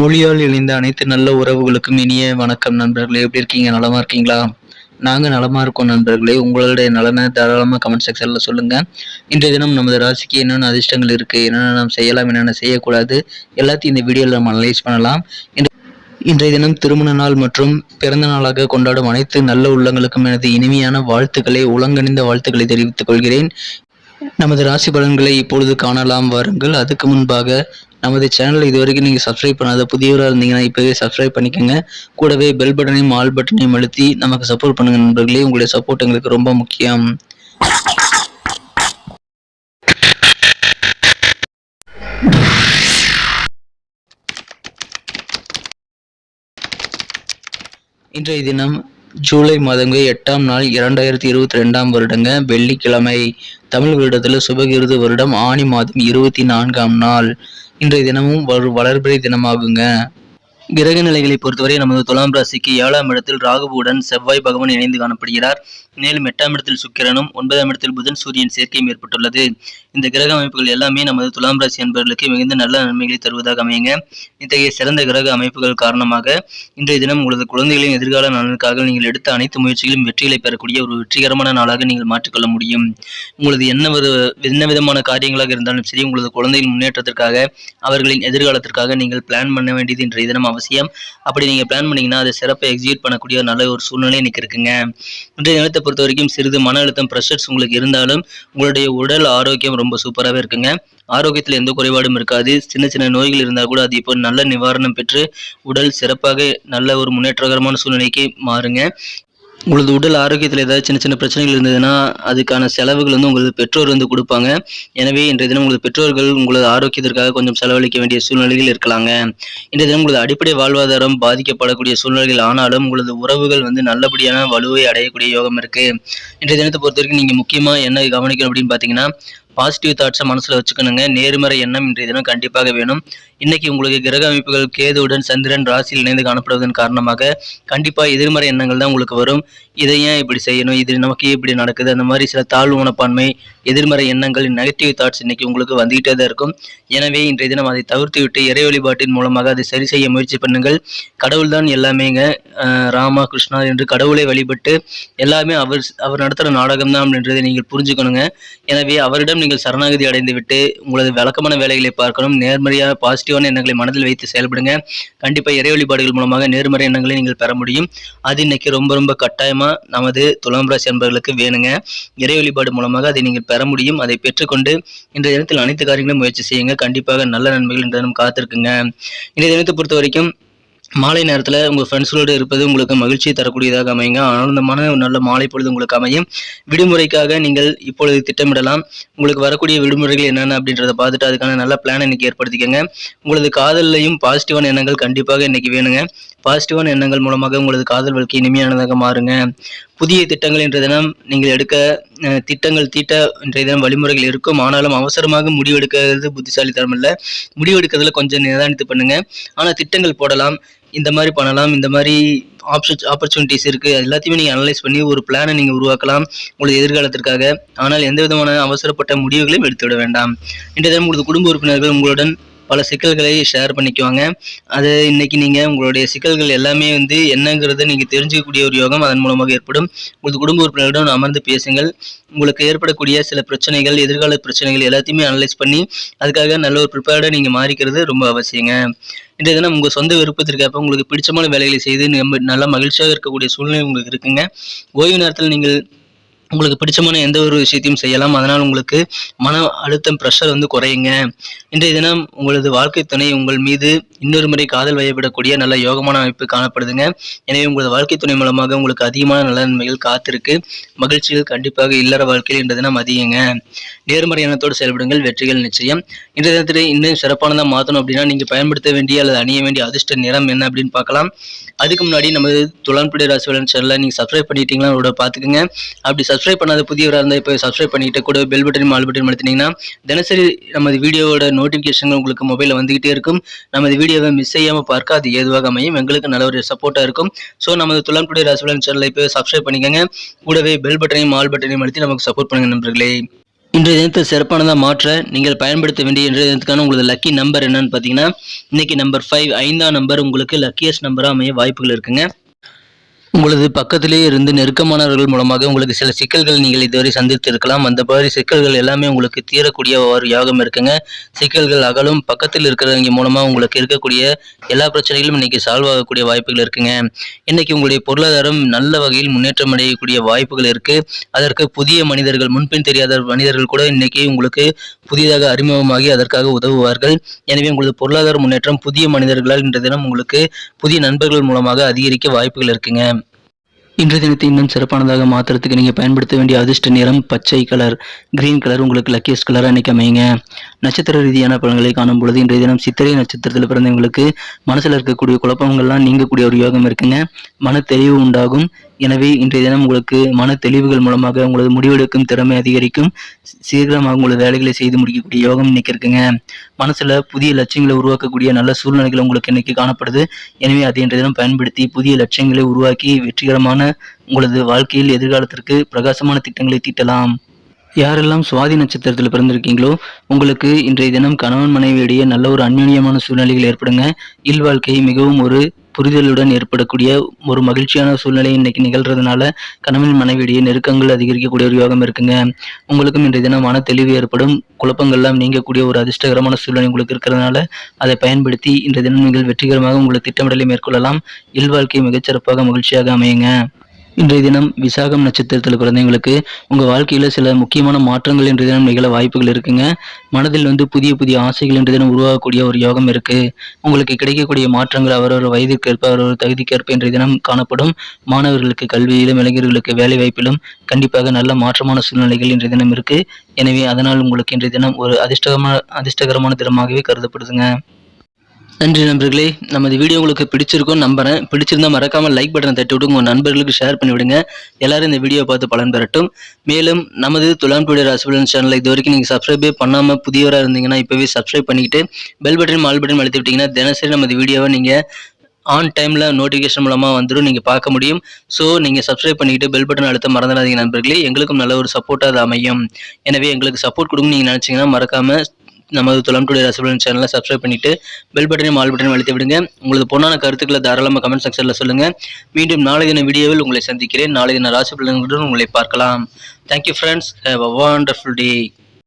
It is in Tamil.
மொழியால் இணைந்த அனைத்து நல்ல உறவுகளுக்கும் இனிய வணக்கம் நண்பர்களே. எப்படி இருக்கீங்க? நலமா இருக்கீங்களா? நாங்கள் நலமா இருக்கோம் நண்பர்களே. உங்களுடைய நலனை தாராளமாக கமெண்ட் செக்ஷனில் சொல்லுங்க. இன்றைய தினம் நமது ராசிக்கு என்னென்ன அதிர்ஷ்டங்கள் இருக்கு? என்னென்ன நாம் செய்யலாம்? என்னென்ன செய்யக்கூடாது? எல்லாத்தையும் இந்த வீடியோவில் நம்ம அனலைஸ் பண்ணலாம். இன்றைய தினம் திருமண நாள் மற்றும் பிறந்த நாளாக கொண்டாடும் அனைத்து நல்ல உள்ளங்களுக்கும் எனது இனிமையான வாழ்த்துக்களை உலங்கணிந்த வாழ்த்துக்களை தெரிவித்துக் கொள்கிறேன். நமது ராசி பலன்களை இப்பொழுது காணலாம் வாருங்கள். அதுக்கு முன்பாக நமது சேனலை இதுவரைக்கும் நீங்கள் சப்ஸ்கிரைப் பண்ணாத புதியவராக இருந்தீங்கன்னா இப்போவே சப்ஸ்கிரைப் பண்ணிக்கோங்க. கூடவே பெல் பட்டனையும் ஆல் பட்டனையும் அழுத்தி நமக்கு சப்போர்ட் பண்ணுங்க நண்பர்களே. உங்களுடைய சப்போர்ட் எங்களுக்கு ரொம்ப முக்கியம். இன்றைய தினம் ஜூலை மாதங்க எட்டாம் நாள் இரண்டாயிரத்தி இருபத்தி ரெண்டாம் வருடங்க. வெள்ளிக்கிழமை தமிழ் வருடத்தில் சுபகிருது வருடம். ஆணி மாதம் இருபத்தி நான்காம் நாள். இன்றைய தினமும் வளர்பிறை தினமாகுங்க. கிரக நிலைகளை பொறுத்தவரை நமது துலாம் ராசிக்கு ஏழாம் இடத்தில் ராகுவுடன் செவ்வாய் பகவான் இணைந்து காணப்படுகிறார். மேலும் எட்டாம் இடத்தில் சுக்கிரனும் ஒன்பதாம் இடத்தில் புதன் சூரியன் சேர்க்கையும் ஏற்பட்டுள்ளது. இந்த கிரக அமைப்புகள் எல்லாமே நமது துலாம் ராசி என்பவர்களுக்கு மிகுந்த நல்ல நன்மைகளை தருவதாக அமையுங்க. இத்தகைய சிறந்த கிரக அமைப்புகள் காரணமாக இன்றைய தினம் உங்களது குழந்தைகளின் எதிர்கால நலனுக்காக நீங்கள் எடுத்த அனைத்து முயற்சிகளும் வெற்றிகளை பெறக்கூடிய ஒரு வெற்றிகரமான நாளாக நீங்கள் மாற்றிக்கொள்ள முடியும். உங்களது என்ன ஒரு என்ன விதமான காரியங்களாக இருந்தாலும் சரி உங்களது குழந்தைகளின் முன்னேற்றத்திற்காக அவர்களின் எதிர்காலத்திற்காக நீங்கள் பிளான் பண்ண வேண்டியது இன்றைய தினம் அவசியம். அப்படி நீங்க பிளான் பண்ணீங்கன்னா அதை சிறப்பாக எக்ஸிக்யூட் பண்ணக்கூடிய நல்ல ஒரு சூழ்நிலை இன்னைக்கு இருக்குங்க. இன்றைய தினத்தை பொறுத்த வரைக்கும் சிறிது மன அழுத்தம் ப்ரெஷர்ஸ் உங்களுக்கு இருந்தாலும் உங்களுடைய உடல் ஆரோக்கியம் ரொம்ப சூப்பராகவே இருக்குங்க. ஆரோக்கியத்தில் எந்த குறைபாடும் இருக்காது. சின்ன சின்ன நோய்கள் இருந்தால் கூட அது இப்போ நல்ல நிவாரணம் பெற்று உடல் சிறப்பாக நல்ல ஒரு முன்னேற்றகரமான சூழ்நிலைக்கு மாறுங்க. உங்களது உடல் ஆரோக்கியத்தில் ஏதாவது சின்ன சின்ன பிரச்சனைகள் இருந்ததுன்னா அதுக்கான செலவுகள் வந்து உங்களது பெற்றோர் வந்து கொடுப்பாங்க. எனவே இன்றைய தினம் உங்களது பெற்றோர்கள் உங்களது ஆரோக்கியத்திற்காக கொஞ்சம் செலவழிக்க வேண்டிய சூழ்நிலைகள் இருக்கலாங்க. இன்றைய தினம் உங்களது அடிப்படை வாழ்வாதாரம் பாதிக்கப்படக்கூடிய சூழ்நிலைகள் ஆனாலும் உங்களது உறவுகள் வந்து நல்லபடியான வலுவை அடையக்கூடிய யோகம் இருக்கு. இன்றைய தினத்தை பொறுத்த வரைக்கும் நீங்கள் முக்கியமாக என்ன கவனிக்கணும் அப்படின்னு பார்த்தீங்கன்னா பாசிட்டிவ் தாட்ஸை மனசில் வச்சுக்கணுங்க. நேர்மறை எண்ணம் இன்றைய தினம் கண்டிப்பாக வேணும். இன்னைக்கு உங்களுக்கு கிரக அமைப்புகள் கேதுவுடன் சந்திரன் ராசியில் இணைந்து காணப்படுவதன் காரணமாக கண்டிப்பாக எதிர்மறை எண்ணங்கள் தான் உங்களுக்கு வரும். இதை ஏன் இப்படி செய்யணும்? இது நமக்கு இப்படி நடக்குது. அந்த மாதிரி சில தாழ்வு மனப்பான்மை எதிர்மறை எண்ணங்கள் நெகட்டிவ் தாட்ஸ் இன்னைக்கு உங்களுக்கு வந்துகிட்டே தான் இருக்கும். எனவே இன்றைய தினம் அதை தவிர்த்து விட்டு இறை வழிபாட்டின் மூலமாக அதை சரி செய்ய முயற்சி பண்ணுங்கள். கடவுள் தான் எல்லாமேங்க. ராமா கிருஷ்ணா என்று கடவுளை வழிபட்டு எல்லாமே அவர் அவர் நடத்துகிற நாடகம் தான் அப்படின்றதை நீங்கள் புரிஞ்சுக்கணுங்க. எனவே அவரிடம் நீங்கள் சரணாகதி அடைந்துவிட்டு உங்களது வழக்கமான வேலைகளை பார்க்கணும். நேர்மறையாக பாசிட்டிவான எண்ணங்களை மனதில் வைத்து செயல்படுங்க. கண்டிப்பாக இறை வழிபாடுகள் மூலமாக நேர்மறை எண்ணங்களை நீங்கள் பெற முடியும். அது இன்னைக்கு ரொம்ப ரொம்ப கட்டாயமாக நமது துலாம் ராசி என்பவர்களுக்கு வேணுங்க. இறை வழிபாடு மூலமாக அதை நீங்கள் பெற முடியும். அதை பெற்றுக்கொண்டு இன்றைய தினத்தில் அனைத்து காரியங்களும் முயற்சி செய்யுங்க. கண்டிப்பாக நல்ல நன்மைகள் இன்றைய தினம் காத்திருக்குங்க. இன்றைய தினத்தை பொறுத்த வரைக்கும் மாலை நேரத்தில் உங்கள் ஃப்ரெண்ட்ஸ்களோடு இருப்பது உங்களுக்கு மகிழ்ச்சியை தரக்கூடியதாக அமையுங்க. ஆனந்தமான ஒரு நல்ல மாலை பொழுது உங்களுக்கு அமையும். விடுமுறைக்காக நீங்கள் இப்பொழுது திட்டமிடலாம். உங்களுக்கு வரக்கூடிய விடுமுறைகள் என்னென்ன அப்படின்றத பார்த்துட்டு அதுக்கான நல்ல பிளான் இன்னைக்கு ஏற்படுத்திக்கங்க. உங்களது காதல்லையும் பாசிட்டிவான எண்ணங்கள் கண்டிப்பாக இன்னைக்கு வேணுங்க. பாசிட்டிவான எண்ணங்கள் மூலமாக உங்களது காதல் வாழ்க்கை இனிமையானதாக மாறுங்க. புதிய திட்டங்கள் இன்றைய தினம் நீங்கள் எடுக்க திட்டங்கள் தீட்ட இன்றைய தினம் வழிமுறைகள் இருக்கும். ஆனாலும் அவசரமாக முடிவெடுக்கிறது புத்திசாலித்தனம் இல்லை முடிவெடுக்கிறதுல கொஞ்சம் நிதானித்து பண்ணுங்க. ஆனால் திட்டங்கள் போடலாம். இந்த மாதிரி பண்ணலாம் இந்த மாதிரி ஆப்ஷன் ஆப்பர்ச்சுனிட்டிஸ் இருக்குது எல்லாத்தையுமே நீங்கள் அனலைஸ் பண்ணி ஒரு பிளானை நீங்கள் உருவாக்கலாம் உங்களது எதிர்காலத்திற்காக. ஆனால் எந்த விதமான அவசரப்பட்ட முடிவுகளையும் எடுத்துவிட வேண்டாம். இன்றைய தினம் உங்களது குடும்ப உறுப்பினர்கள் உங்களுடன் பல சிக்கல்களை ஷேர் பண்ணிக்குவாங்க. அது இன்னைக்கு நீங்கள் உங்களுடைய சிக்கல்கள் எல்லாமே வந்து என்னங்கிறத நீங்கள் தெரிஞ்சுக்கக்கூடிய ஒரு யோகம் அதன் மூலமாக ஏற்படும். உங்களது குடும்ப உறுப்பினர்களிடம் அமர்ந்து பேசுங்கள். உங்களுக்கு ஏற்படக்கூடிய சில பிரச்சனைகள் எதிர்கால பிரச்சனைகள் எல்லாத்தையுமே அனலைஸ் பண்ணி அதுக்காக நல்ல ஒரு ப்ரிப்பேர்டாக நீங்கள் மாறிக்கிறது ரொம்ப அவசியங்க. இன்றைய தினம் உங்கள் சொந்த விருப்பத்திற்கேற்ப உங்களுக்கு பிடிச்சமான வேலைகளை செய்து நம்ம நல்ல மகிழ்ச்சியாக இருக்கக்கூடிய சூழ்நிலை உங்களுக்கு இருக்குங்க. ஓய்வு நேரத்தில் நீங்கள் உங்களுக்கு பிடிச்சமான எந்த ஒரு விஷயத்தையும் செய்யலாம். அதனால் உங்களுக்கு மன அழுத்தம் ப்ரெஷர் வந்து குறையுங்க. இன்றைய தினம் உங்களது வாழ்க்கை துணை உங்கள் மீது இன்னொரு முறை காதல் வயப்படக்கூடிய நல்ல யோகமான அமைப்பு காணப்படுதுங்க. எனவே உங்களது வாழ்க்கை துணை மூலமாக உங்களுக்கு அதிகமான நல்ல நன்மைகள் காத்திருக்கு. மகிழ்ச்சிகள் கண்டிப்பாக இல்லற வாழ்க்கையில் இன்றைய தினம் அதிகங்க. நேர்மறை எண்ணத்தோடு செயல்படுங்கள். வெற்றிகள் நிச்சயம். இன்றைய தினத்தில் இன்னும் சிறப்பானதாக மாற்றணும் அப்படின்னா நீங்கள் பயன்படுத்த வேண்டிய அல்லது அணிய வேண்டிய அதிர்ஷ்ட நிறம் என்ன அப்படின்னு பார்க்கலாம். அதுக்கு முன்னாடி நமது துளான்புடி ராசிவலன் சேனலில் நீங்கள் சப்ஸ்கிரைப் பண்ணிட்டீங்களா அதோட பார்த்துக்குங்க. அப்படி சப்ஸ்கிரைப் பண்ணாத புதியவராக இருந்தால் இப்போ சப்ஸ்கிரைப் பண்ணிக்கிட்டு கூட பெல் பட்டன் ஆல் பட்டன் அழுத்தினீங்கன்னா தினசரி நமது வீடியோவோட நோட்டிஃபிகேஷன்கள் உங்களுக்கு மொபைலில் வந்துகிட்டே இருக்கும். நமது வீடியோவை மிஸ் செய்யாமல் பார்க்க அது ஏதுவாக அமையும். எங்களுக்கு நல்ல ஒரு சப்போர்ட்டாக இருக்கும். ஸோ நமது துளான்புடி ராசிபலன் சேனலை இப்போ சப்ஸ்கிரைப் பண்ணிக்கோங்க. கூடவே பெல் பட்டனையும் ஆல் பட்டனையும் அழுத்தி நமக்கு சப்போர்ட் பண்ணுங்க நண்பர்களே. இன்றைய தினத்தை சிறப்பானதாக மாற்ற நீங்கள் பயன்படுத்த வேண்டிய இன்றைய தினத்துக்கான உங்களது லக்கி நம்பர் என்னன்னு பார்த்தீங்கன்னா இன்னைக்கு நம்பர் ஃபைவ் ஐந்தாம் நம்பர் உங்களுக்கு லக்கியஸ்ட் நம்பராக அமைய வாய்ப்புகள் இருக்குங்க. உங்களது பக்கத்திலே இருந்து நெருக்கமானவர்கள் மூலமாக உங்களுக்கு சில சிக்கல்கள் நீங்கள் இதுவரை சந்தித்து இருக்கலாம் அந்த மாதிரி சிக்கல்கள் எல்லாமே உங்களுக்கு தீரக்கூடிய ஒரு யோகம் இருக்குங்க. சிக்கல்கள் அகலும். பக்கத்தில் இருக்கிறவங்க மூலமாக உங்களுக்கு இருக்கக்கூடிய எல்லா பிரச்சனைகளும் இன்னைக்கு சால்வ் ஆகக்கூடிய வாய்ப்புகள் இருக்குங்க. இன்னைக்கு உங்களுடைய பொருளாதாரம் நல்ல வகையில் முன்னேற்றம் அடையக்கூடிய வாய்ப்புகள் இருக்கு. அதற்கு புதிய மனிதர்கள் முன்பின் தெரியாத மனிதர்கள் கூட இன்னைக்கு உங்களுக்கு புதிதாக அறிமுகமாகி அதற்காக உதவுவார்கள். எனவே உங்களது பொருளாதார முன்னேற்றம் புதிய மனிதர்களால் இன்றைய தினம் உங்களுக்கு புதிய நண்பர்கள் மூலமாக அதிகரிக்க வாய்ப்புகள் இருக்குங்க. இன்றைய தினத்தை இன்னும் சிறப்பானதாக மாற்றுறதுக்கு நீங்கள் பயன்படுத்த வேண்டிய அதிர்ஷ்ட நிறம் பச்சை கலர் கிரீன் கலர் உங்களுக்கு லக்கியஸ்ட் கலராக இன்றைக்கி அமையுங்க. நட்சத்திர ரீதியான பலன்களை காணும் பொழுது இன்றைய தினம் சித்திரை நட்சத்திரத்தில் பிறந்தவங்களுக்கு மனசில் இருக்கக்கூடிய குழப்பங்கள்லாம் நீங்கக்கூடிய ஒரு யோகம் இருக்குங்க. மன தெளிவு உண்டாகும். எனவே இன்றைய தினம் உங்களுக்கு மன தெளிவுகள் மூலமாக உங்களது முடிவெடுக்கும் திறமை அதிகரிக்கும். சீக்கிரமாக உங்களது வேலைகளை செய்து முடிக்கக்கூடிய யோகம் இன்னைக்கு இருக்குங்க. மனசுல புதிய லட்சியங்களை உருவாக்கக்கூடிய நல்ல சூழ்நிலைகள் உங்களுக்கு இன்னைக்கு காணப்படுது. எனவே அதை இன்றைய தினம் பயன்படுத்தி புதிய லட்சியங்களை உருவாக்கி வெற்றிகரமான உங்களது வாழ்க்கையில் எதிர்காலத்திற்கு பிரகாசமான திட்டங்களை தீட்டலாம். யாரெல்லாம் சுவாதி நட்சத்திரத்தில் பிறந்திருக்கீங்களோ உங்களுக்கு இன்றைய தினம் கணவன் மனைவியிடையே நல்ல ஒரு அந்யுன்யமான சூழ்நிலைகள் ஏற்படுங்க. இல்வாழ்க்கை மிகவும் ஒரு புரிதலுடன் ஏற்படக்கூடிய ஒரு மகிழ்ச்சியான சூழ்நிலை இன்னைக்கு நிகழ்றதுனால கணவன் மனைவியிடையே நெருக்கங்கள் அதிகரிக்கக்கூடிய ஒரு யோகம் இருக்குங்க. உங்களுக்கும் இன்றைய தினம் மன தெளிவு ஏற்படும். குழப்பங்கள்லாம் நீங்கக்கூடிய ஒரு அதிர்ஷ்டகரமான சூழ்நிலை உங்களுக்கு இருக்கிறதுனால அதை பயன்படுத்தி இன்றைய தினம் நீங்கள் வெற்றிகரமாக உங்களது திட்டமிடலை மேற்கொள்ளலாம். இல்வாழ்க்கை மிகச்சிறப்பாக மகிழ்ச்சியாக அமையுங்க. இன்றைய தினம் விசாகம் நட்சத்திரத்தில் பிறந்தவங்களுக்கு உங்கள் வாழ்க்கையில் சில முக்கியமான மாற்றங்கள் இன்றைய தினம் நிகழ வாய்ப்புகள் இருக்குங்க. மனதில் வந்து புதிய புதிய ஆசைகள் இன்றைய தினம் உருவாகக்கூடிய ஒரு யோகம் இருக்குது உங்களுக்கு கிடைக்கக்கூடிய மாற்றங்கள் அவரவர் வயதிற்கேற்ப அவரவர் தகுதிக்கேற்ப இன்றைய தினம் காணப்படும். மாணவர்களுக்கு கல்வியிலும் இளைஞர்களுக்கு வேலை வாய்ப்பிலும் கண்டிப்பாக நல்ல மாற்றமான சூழ்நிலைகள் இன்றைய தினம் இருக்குது எனவே அதனால் உங்களுக்கு இன்றைய தினம் ஒரு அதிர்ஷ்டகமான அதிர்ஷ்டகரமான தினமாகவே கருதப்படுதுங்க. நன்றி நண்பர்களே. நமது வீடியோ உங்களுக்கு பிடிச்சிருக்கும் நம்புறேன். பிடிச்சிருந்தா மறக்காம லைக் பட்டனை தட்டி விட்டு உங்கள் நண்பர்களுக்கு ஷேர் பண்ணி விடுங்க. எல்லாரும் இந்த வீடியோ பார்த்து பலன் பெறட்டும். மேலும் நமது துலாம் டுடே ராசிபலன் சேனலை இது வரைக்கும் நீங்கள் சப்ஸ்கிரைபே பண்ணாமல் புதியவராக இருந்தீங்கன்னா இப்போவே சப்ஸ்கிரைப் பண்ணிக்கிட்டு பெல் பட்டன் மால் பட்டன் அழுத்தி விட்டீங்கன்னா தினசரி நமது வீடியோவை நீங்கள் ஆன் டைமில் நோட்டிஃபிகேஷன் மூலமாக வந்துடும் நீங்கள் பார்க்க முடியும். ஸோ நீங்கள் சப்ஸ்கிரைப் பண்ணிக்கிட்டு பெல் பட்டன் அழுத்த மறந்துடாதீங்க நண்பர்களே. எங்களுக்கும் நல்ல ஒரு சப்போர்ட்டாக அது அமையும். எனவே எங்களுக்கு சப்போர்ட் கொடுங்க நீங்கள் நினச்சிங்கன்னா மறக்காமல் நமது துளம் டுடே ரசபலன் சேனலை சப்ஸ்கிரைப் பண்ணிட்டு பெல் பட்டனையும் ஆல் பட்டனையும் அழுத்தி விடுங்க. உங்களது பொண்ணான கருத்துக்களை தாராளமாக கமெண்ட் செக்ஷனில் சொல்லுங்கள் மீண்டும் நாளை தின வீடியோவில் உங்களை சந்திக்கிறேன். நாளை தின ராசி உங்களை பார்க்கலாம். Thank you friends have a wonderful day